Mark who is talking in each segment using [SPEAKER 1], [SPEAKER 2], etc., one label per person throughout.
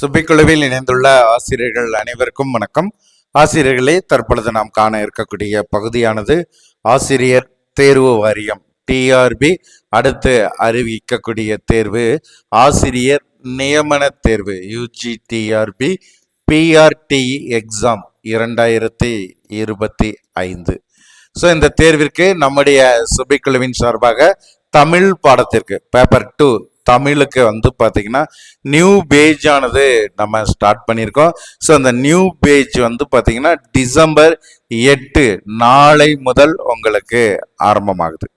[SPEAKER 1] சுபிக்குழுவில் இணைந்துள்ள ஆசிரியர்கள் அனைவருக்கும் வணக்கம். ஆசிரியர்களே தற்பொழுது நாம் காண இருக்கக்கூடிய பகுதியானது ஆசிரியர் தேர்வு வாரியம் டிஆர்பி. அடுத்து அறிவிக்கக்கூடிய தேர்வு ஆசிரியர் நியமன தேர்வு யூஜி டிஆர்பி பிஆர்டி எக்ஸாம் இரண்டாயிரத்தி இருபத்தி ஐந்து. ஸோ இந்த தேர்விற்கு நம்முடைய சுபிக்குழுவின் சார்பாக தமிழ் பாடத்திற்கு பேப்பர் டூ தமிழுக்கு வந்து பார்த்தீங்கன்னா நியூ பேஜ் ஆனது நம்ம ஸ்டார்ட் பண்ணியிருக்கோம். ஸோ அந்த நியூ பேஜ் வந்து பார்த்தீங்கன்னா டிசம்பர் எட்டு நாளை முதல் உங்களுக்கு ஆரம்பமாகுது.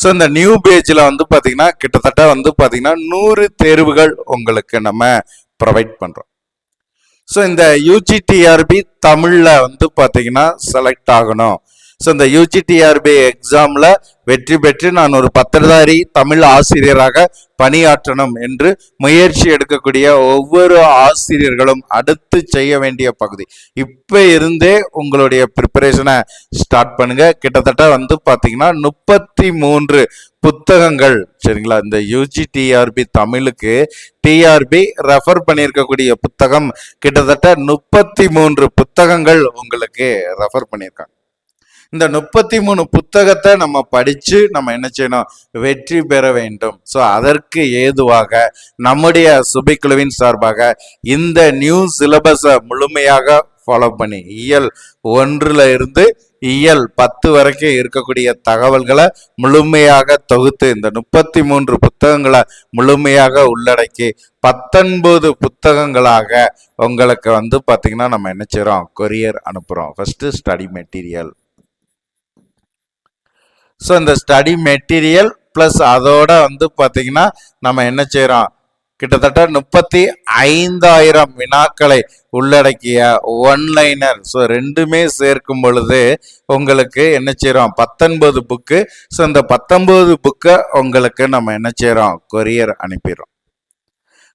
[SPEAKER 1] ஸோ இந்த நியூ பேஜில் வந்து பார்த்தீங்கன்னா கிட்டத்தட்ட வந்து பார்த்தீங்கன்னா நூறு தேர்வுகள் உங்களுக்கு நம்ம ப்ரொவைட் பண்ணுறோம் ஸோ இந்த யூஜிடிஆர்பி தமிழில் வந்து பார்த்தீங்கன்னா செலக்ட் ஆகணும். ஸோ இந்த யூஜிடிஆர்பி எக்ஸாமில் வெற்றி பெற்று நான் ஒரு பத்திரதாரி தமிழ் ஆசிரியராக பணியாற்றணும் என்று முயற்சி எடுக்கக்கூடிய ஒவ்வொரு ஆசிரியர்களும் அடுத்து செய்ய வேண்டிய பகுதி. இப்போ இருந்தே உங்களுடைய ப்ரிப்பரேஷனை ஸ்டார்ட் பண்ணுங்க. கிட்டத்தட்ட வந்து பார்த்தீங்கன்னா முப்பத்தி மூன்று புத்தகங்கள் சரிங்களா? இந்த U G T R B தமிழுக்கு டிஆர்பி ரெஃபர் பண்ணியிருக்கக்கூடிய புத்தகம் கிட்டத்தட்ட முப்பத்தி மூன்று புத்தகங்கள் உங்களுக்கு ரெஃபர் பண்ணியிருக்காங்க. இந்த முப்பத்தி மூணு புத்தகத்தை நம்ம படிச்சு நம்ம என்ன செய்யணும்? வெற்றி பெற வேண்டும். ஸோ அதற்கு ஏதுவாக நம்முடைய சுபிக்குழுவின் சார்பாக இந்த நியூ சிலபஸை முழுமையாக ஃபாலோ பண்ணி இயல் ஒன்றுல இருந்து இயல் பத்து வரைக்கும் இருக்கக்கூடிய தகவல்களை முழுமையாக தொகுத்து இந்த முப்பத்தி மூன்று புத்தகங்களை முழுமையாக உள்ளடக்கி பத்தொன்பது புத்தகங்களாக உங்களுக்கு வந்து பார்த்தீங்கன்னா நம்ம என்ன செய்கிறோம் கொரியர் அனுப்புகிறோம் ஃபஸ்ட்டு ஸ்டடி மெட்டீரியல் ஸோ இந்த ஸ்டடி மெட்டீரியல் ப்ளஸ் அதோட வந்து பார்த்திங்கன்னா நம்ம என்ன செய்கிறோம் கிட்டத்தட்ட முப்பத்தி ஐந்தாயிரம் வினாக்களை உள்ளடக்கிய ஒன்லைனர் ஸோ ரெண்டுமே சேர்க்கும் பொழுது உங்களுக்கு என்ன செய்கிறோம் பத்தொன்பது புக்கு ஸோ இந்த பத்தொன்பது புக்கை உங்களுக்கு நம்ம என்ன செய்கிறோம் கொரியர் அனுப்பிடுறோம்.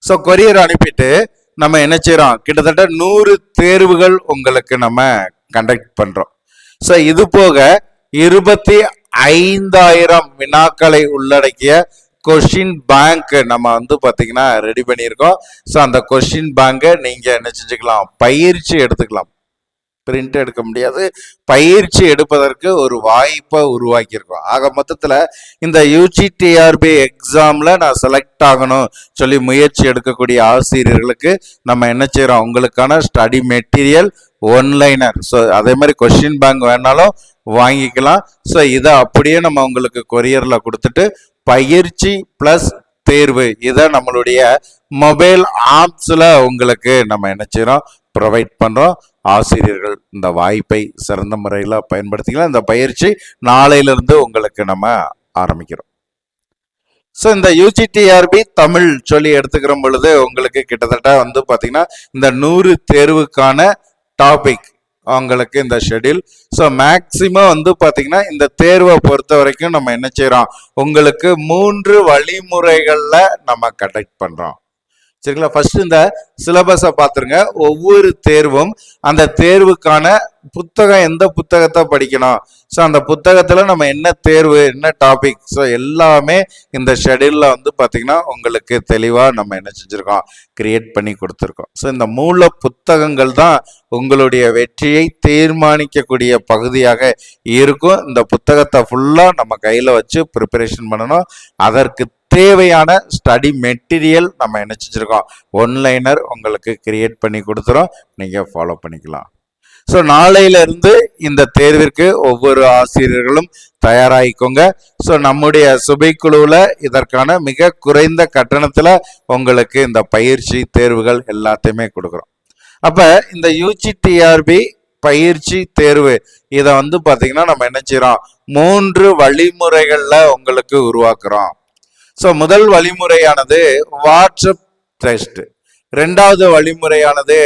[SPEAKER 1] ஸோ கொரியர் அனுப்பிட்டு நம்ம என்ன செய்கிறோம் கிட்டத்தட்ட நூறு தேர்வுகள் உங்களுக்கு நம்ம கண்டக்ட் பண்ணுறோம் ஸோ இது போக இருபத்தி ஐந்தாயிரம் வினாக்களை உள்ளடக்கிய கொஷின் பேங்க் நம்ம வந்து பார்த்தீங்கன்னா ரெடி பண்ணியிருக்கோம். ஸோ அந்த கொஷின் பேங்கை நீங்கள் என்ன செஞ்சுக்கலாம்? பயிற்சி எடுத்துக்கலாம். பிரிண்ட் எடுக்க முடியாது. பயிற்சி எடுப்பதற்கு ஒரு வாய்ப்பை உருவாக்கியிருக்கோம். ஆக மொத்தத்தில் இந்த யூஜிடிஆர்பி எக்ஸாமில் நான் செலக்ட் ஆகணும் சொல்லி முயற்சி எடுக்கக்கூடிய ஆசிரியர்களுக்கு நம்ம என்ன செய்கிறோம் உங்களுக்கான ஸ்டடி மெட்டீரியல் ஒன்லைனர் ஸோ அதே மாதிரி கொஷின் பேங்க் வேணாலும் வாங்கிக்கலாம். ஸோ இதை அப்படியே நம்ம உங்களுக்கு கொரியரில் கொடுத்துட்டு பயிற்சி ப்ளஸ் தேர்வு. இதை நம்மளுடைய மொபைல் ஆப்ஸில் உங்களுக்கு நம்ம என்ன செய்கிறோம் ப்ரொவைட் பண்ணுறோம் ஆசிரியர்கள் இந்த வாய்ப்பை சிறந்த முறையில் பயன்படுத்திக்கலாம். இந்த பயிற்சி நாளையிலிருந்து உங்களுக்கு நம்ம ஆரம்பிக்கிறோம். ஸோ இந்த யூஜிடிஆர்பி தமிழ் சொல்லி எடுத்துக்கிற பொழுது உங்களுக்கு கிட்டத்தட்ட வந்து பார்த்தீங்கன்னா இந்த நூறு தேர்வுக்கான டாபிக் அவங்களுக்கு இந்த ஷெட்யூல் ஸோ மேக்சிமம் வந்து பார்த்தீங்கன்னா இந்த தேர்வை பொறுத்த வரைக்கும் நம்ம என்ன செய்கிறோம் உங்களுக்கு மூன்று வழிமுறைகளில் நம்ம கண்டக்ட் பண்ணுறோம் சரிங்களா? ஃபர்ஸ்ட் இந்த சிலபஸை பார்த்துருங்க ஒவ்வொரு தேர்வும் அந்த தேர்வுக்கான புத்தகம் எந்த புத்தகத்தை படிக்கணும்? ஸோ அந்த புத்தகத்தில் நம்ம என்ன தேர்வு என்ன டாபிக் ஸோ எல்லாமே இந்த ஷெடியூலில் வந்து பார்த்திங்கன்னா உங்களுக்கு தெளிவாக நம்ம என்ன செஞ்சுருக்கோம்? கிரியேட் பண்ணி கொடுத்துருக்கோம். ஸோ இந்த மூல புத்தகங்கள் தான் உங்களுடைய வெற்றியை தீர்மானிக்கக்கூடிய பகுதியாக இருக்கும். இந்த புத்தகத்தை ஃபுல்லாக நம்ம கையில் வச்சு ப்ரிப்பரேஷன் பண்ணணும். அதற்கு தேவையான ஸ்டடி மெட்டீரியல் நம்ம என்ன செஞ்சுருக்கோம் ஒன்லைனர் உங்களுக்கு கிரியேட் பண்ணி கொடுத்துறோம். நீங்கள் ஃபாலோ பண்ணிக்கலாம். ஸோ நாளையிலிருந்து இந்த தேர்விற்கு ஒவ்வொரு ஆசிரியர்களும் தயாராகிக்கோங்க. ஸோ நம்முடைய சுபை குழுவில் இதற்கான மிக குறைந்த கட்டணத்தில் உங்களுக்கு இந்த பயிற்சி தேர்வுகள் எல்லாத்தையுமே கொடுக்குறோம். அப்போ இந்த யூஜிடிஆர்பி பயிற்சி தேர்வு இதை வந்து பார்த்திங்கன்னா நம்ம என்ன செய்கிறோம் மூன்று வழிமுறைகளில் உங்களுக்கு உருவாக்குறோம். ஸோ முதல் வழிமுறையானது வாட்ஸ்அப் டெஸ்ட் ரெண்டாவது வழிமுறையானது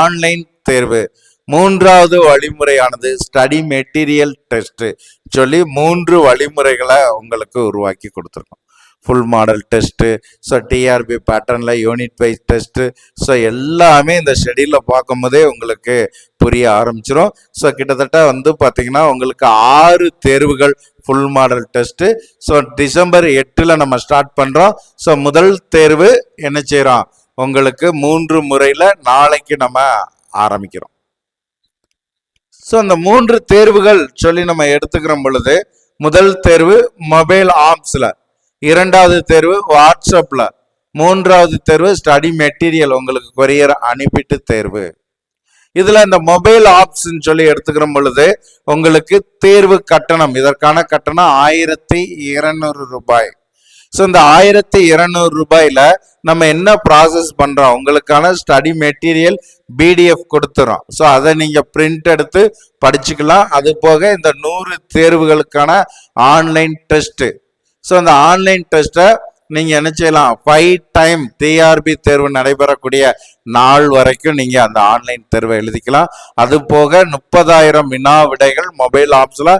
[SPEAKER 1] ஆன்லைன் தேர்வு. மூன்றாவது வழிமுறையானது ஸ்டடி மெட்டீரியல் டெஸ்ட் சொல்லி மூன்று வழிமுறைகளை உங்களுக்கு உருவாக்கி கொடுத்துருக்கோம். Full model test so T R B பேட்டர்னில் யூனிட் வைஸ் டெஸ்ட்டு ஸோ எல்லாமே இந்த ஷெடியூலில் பார்க்கும்போதே உங்களுக்கு புரிய ஆரம்பிச்சிடும் ஸோ கிட்டத்தட்ட வந்து பார்த்திங்கன்னா உங்களுக்கு ஆறு தேர்வுகள் full model test so December எட்டில் நம்ம ஸ்டார்ட் பண்ணுறோம் ஸோ முதல் தேர்வு என்ன செய்கிறோம் உங்களுக்கு மூன்று முறையில் நாளைக்கு நம்ம ஆரம்பிக்கிறோம். ஸோ அந்த மூன்று தேர்வுகள் சொல்லி நம்ம எடுத்துக்கிற பொழுது முதல் தேர்வு மொபைல் ஆப்ஸில் இரண்டாவது தேர்வு வாட்ஸ்அப்பில் மூன்றாவது தேர்வு ஸ்டடி மெட்டீரியல் உங்களுக்கு கொரியர் அனுப்பிட்டு தேர்வு. இதுல இந்த மொபைல் ஆப்ஸ்ன்னு சொல்லி எடுத்துக்கிற பொழுது உங்களுக்கு தேர்வு கட்டணம் இதற்கான கட்டணம் ஆயிரத்தி இருநூறு ரூபாய். ஸோ இந்த ஆயிரத்தி இருநூறு ரூபாயில நம்ம என்ன ப்ராசஸ் பண்றோம்? உங்களுக்கான study material P D F கொடுத்துறோம். ஸோ அதை நீங்க பிரிண்ட் எடுத்து படிச்சுக்கலாம். அது போக இந்த நூறு தேர்வுகளுக்கான ஆன்லைன் டெஸ்ட் ஸோ அந்த ஆன்லைன் டெஸ்ட்டை நீங்க என்ன செய்யலாம் ஃபைவ் டைம் டிஆர்பி தேர்வு நடைபெறக்கூடிய நாள் வரைக்கும் நீங்க அந்த ஆன்லைன் தேர்வை எழுதிக்கலாம். அது போக முப்பதாயிரம் வினா விடைகள் மொபைல் ஆப்ஸ்ல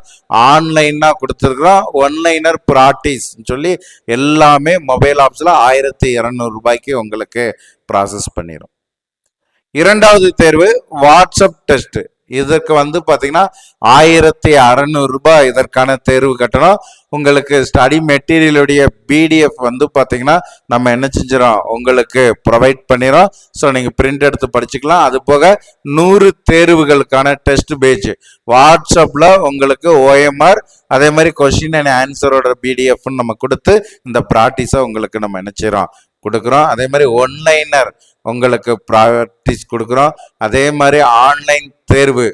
[SPEAKER 1] ஆன்லைனா கொடுத்துருக்குறோம் ஒன்லைனர் ப்ராக்டிஸ் சொல்லி எல்லாமே மொபைல் ஆப்ஸ்ல ஆயிரத்தி இரநூறு ரூபாய்க்கு உங்களுக்கு ப்ராசஸ் பண்ணிடும் இரண்டாவது தேர்வு வாட்ஸ்அப் டெஸ்ட் இதற்கு வந்து பார்த்தீங்கன்னா ஆயிரத்தி அறநூறு ரூபாய் இதற்கான தேர்வு கட்டணம். உங்களுக்கு ஸ்டடி மெட்டீரியலுடைய பிடிஎஃப் வந்து பார்த்தீங்கன்னா நம்ம என்ன செஞ்சிடறோம்? உங்களுக்கு ப்ரொவைட் பண்ணிடுறோம். ஸோ நீங்கள் பிரிண்ட் எடுத்து படிச்சுக்கலாம். அது போக நூறு தேர்வுகளுக்கான டெஸ்ட் பேஜ் வாட்ஸ்அப்பில் உங்களுக்கு ஓஎம்ஆர் அதே மாதிரி கொஷின் அண்ட் ஆன்சரோட பிடிஎஃப்னு நம்ம கொடுத்து இந்த ப்ராக்டிஸை உங்களுக்கு நம்ம என்ன செய்கிறோம் கொடுக்குறோம். அதே மாதிரி ஒன்லைனர் உங்களுக்கு ப்ராக்டிஸ் கொடுக்குறோம். அதே மாதிரி ஆன்லைன் தேர்வு.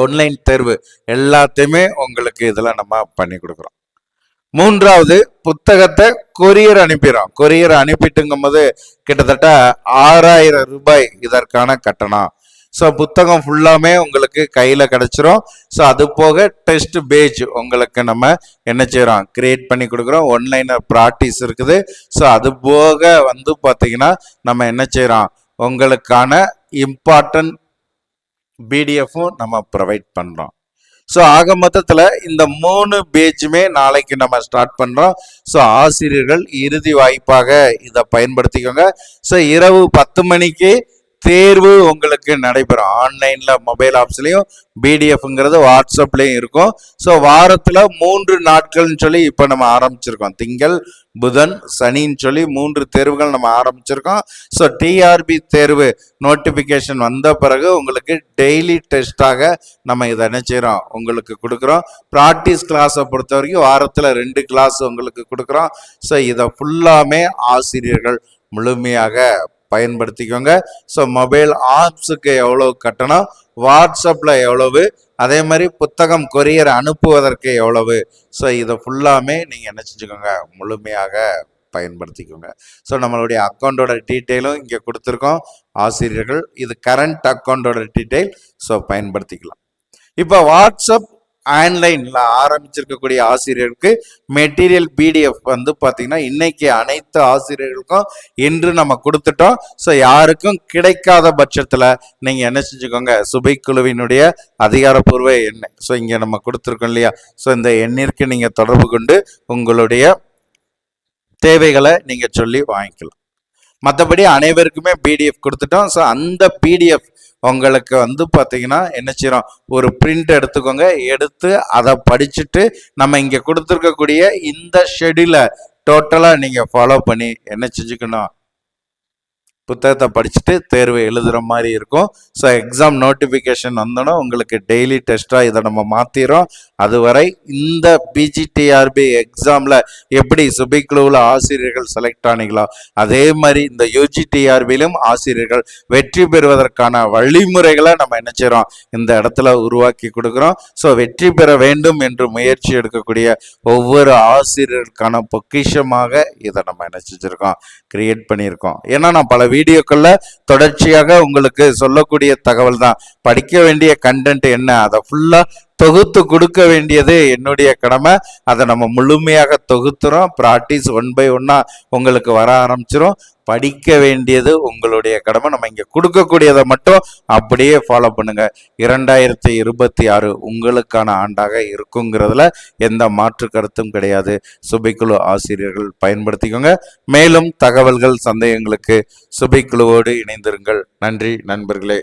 [SPEAKER 1] ஆன்லைன் தேர்வு. எல்லாத்தையுமே உங்களுக்கு இதில் நம்ம பண்ணி கொடுக்குறோம். மூன்றாவது புத்தகத்தை கொரியர் அனுப்பிடுறோம். கொரியர் அனுப்பிட்டுங்கும் போது கிட்டத்தட்ட ஆறாயிரம் ரூபாய் இதற்கான கட்டணம். ஸோ புத்தகம் ஃபுல்லாமே உங்களுக்கு கையில் கிடச்சிரும். ஸோ அது போக டெஸ்ட் பேஜ் உங்களுக்கு நம்ம என்ன செய்கிறோம் கிரியேட் பண்ணி கொடுக்குறோம். ஒன்லைனர் ப்ராக்டிஸ் இருக்குது. ஸோ அது போக வந்து பார்த்திங்கன்னா நம்ம என்ன செய்கிறோம் உங்களுக்கான இம்பார்ட்டன்ட் பிடிஎஃப்பும் நம்ம ப்ரொவைட் பண்ணுறோம் ஸோ ஆக மொத்தத்தில் இந்த மூணு பேஜுமே நாளைக்கு நம்ம ஸ்டார்ட் பண்ணுறோம் ஸோ ஆசிரியர்கள் இறுதி வாய்ப்பாக இதை பயன்படுத்திக்கோங்க. ஸோ இரவு பத்து மணிக்கு தேர்வு உங்களுக்கு நடைபெறும். ஆன்லைனில் மொபைல் ஆப்ஸ்லேயும் பிடிஎஃப்ங்கிறது வாட்ஸ்அப்லேயும் இருக்கும். ஸோ வாரத்தில் மூன்று நாட்கள்னு சொல்லி இப்போ நம்ம ஆரம்பிச்சிருக்கோம். திங்கள் புதன் சனின்னு சொல்லி மூன்று தேர்வுகள் நம்ம ஆரம்பிச்சிருக்கோம். ஸோ டிஆர்பி தேர்வு நோட்டிஃபிகேஷன் வந்த பிறகு உங்களுக்கு டெய்லி டெஸ்ட்டாக நம்ம இதை என்ன உங்களுக்கு கொடுக்குறோம். ப்ராக்டிஸ் கிளாஸை பொறுத்த வரைக்கும் வாரத்தில் ரெண்டு கிளாஸ் உங்களுக்கு கொடுக்குறோம். ஸோ இதை ஃபுல்லாமே ஆசிரியர்கள் முழுமையாக பயன்படுத்திக்கோங்க. ஸோ மொபைல் ஆப்ஸுக்கு எவ்வளோ கட்டணம்? வாட்ஸ்அப்பில் எவ்வளவு? அதே மாதிரி புத்தகம் கொரியர் அனுப்புவதற்கு எவ்வளவு? ஸோ இதை ஃபுல்லாமே நீங்கள் என்ன செஞ்சுக்கோங்க? முழுமையாக பயன்படுத்திக்கோங்க. ஸோ நம்மளுடைய அக்கௌண்ட்டோட டீட்டெயிலும் இங்கே கொடுத்துருக்கோம். ஆசிரியர்கள் இது கரண்ட் அக்கௌண்ட்டோட டீட்டெயில் ஸோ பயன்படுத்திக்கலாம். இப்போ வாட்ஸ்அப் ஆன்லைனில் ஆரம்பிச்சிருக்கக்கூடிய ஆசிரியருக்கு மெட்டீரியல் பிடிஎஃப் வந்து பார்த்தீங்கன்னா இன்னைக்கு அனைத்து ஆசிரியர்களுக்கும் இன்று நம்ம கொடுத்துட்டோம். ஸோ யாருக்கும் கிடைக்காத பட்சத்தில் நீங்கள் என்ன செஞ்சுக்கோங்க? சுபை குழுவினுடைய அதிகாரப்பூர்வ எண் ஸோ இங்கே நம்ம கொடுத்துருக்கோம் இல்லையா? ஸோ இந்த எண்ணிற்கு நீங்கள் தொடர்பு கொண்டு உங்களுடைய தேவைகளை நீங்கள் சொல்லி வாங்கிக்கலாம். மற்றபடி அனைவருக்குமே பிடிஎஃப் கொடுத்துட்டோம். ஸோ அந்த பிடிஎஃப் உங்களுக்கு வந்து பார்த்தீங்கன்னா என்ன செய்யறோம்? ஒரு பிரிண்ட் எடுத்துக்கோங்க. எடுத்து அதை படிச்சுட்டு நம்ம இங்கே கொடுத்துருக்கக்கூடிய இந்த ஷெடியூலை டோட்டலாக நீங்கள் ஃபாலோ பண்ணி என்ன செஞ்சுக்கணும்? புத்தகத்தை படிச்சுட்டு தேர்வு எழுதுகிற மாதிரி இருக்கும். ஸோ எக்ஸாம் நோட்டிஃபிகேஷன் வந்தோன்னா உங்களுக்கு டெய்லி டெஸ்ட்டாக இதை நம்ம மாற்றிடுறோம் அதுவரை இந்த பிஜிடிஆர்பி எக்ஸாமில் எப்படி சுபிக்ளூவில் ஆசிரியர்கள் செலக்ட் ஆனீங்களோ அதே மாதிரி இந்த யூஜிடிஆர்பியிலும் ஆசிரியர்கள் வெற்றி பெறுவதற்கான வழிமுறைகளை நம்ம என்ன செய்கிறோம் இந்த இடத்துல உருவாக்கி கொடுக்குறோம். ஸோ வெற்றி பெற வேண்டும் என்று முயற்சி எடுக்கக்கூடிய ஒவ்வொரு ஆசிரியர்களுக்கான பொக்கிஷமாக இதை நம்ம என்ன செஞ்சுருக்கோம் கிரியேட் பண்ணியிருக்கோம். ஏன்னா நான் பல வீடியோக்களில் தொடர்ச்சியாக உங்களுக்கு சொல்லக்கூடிய தகவல் தான் படிக்க வேண்டிய கண்டென்ட் என்ன? அதை ஃபுல்லாக தொகுத்து கொடுக்க வேண்டியது என்னுடைய கடமை. அதை நம்ம முழுமையாக தொகுத்துறோம். ப்ராக்டிஸ் ஒன் பை ஒன்னா உங்களுக்கு வர ஆரம்பிச்சிடும் படிக்க வேண்டியது உங்களுடைய கடமை. நம்ம இங்கே கொடுக்கக்கூடியதை மட்டும் அப்படியே ஃபாலோ பண்ணுங்க. இரண்டாயிரத்தி இருபத்தி ஆறு உங்களுக்கான ஆண்டாக இருக்குங்கிறதுல எந்த மாற்று கருத்தும் கிடையாது. சுபைக்குழு ஆசிரியர்கள் பயன்படுத்திக்கோங்க. மேலும் தகவல்கள் சந்தேகங்களுக்கு சுபைக்குழுவோடு இணைந்திருங்கள். நன்றி நண்பர்களே.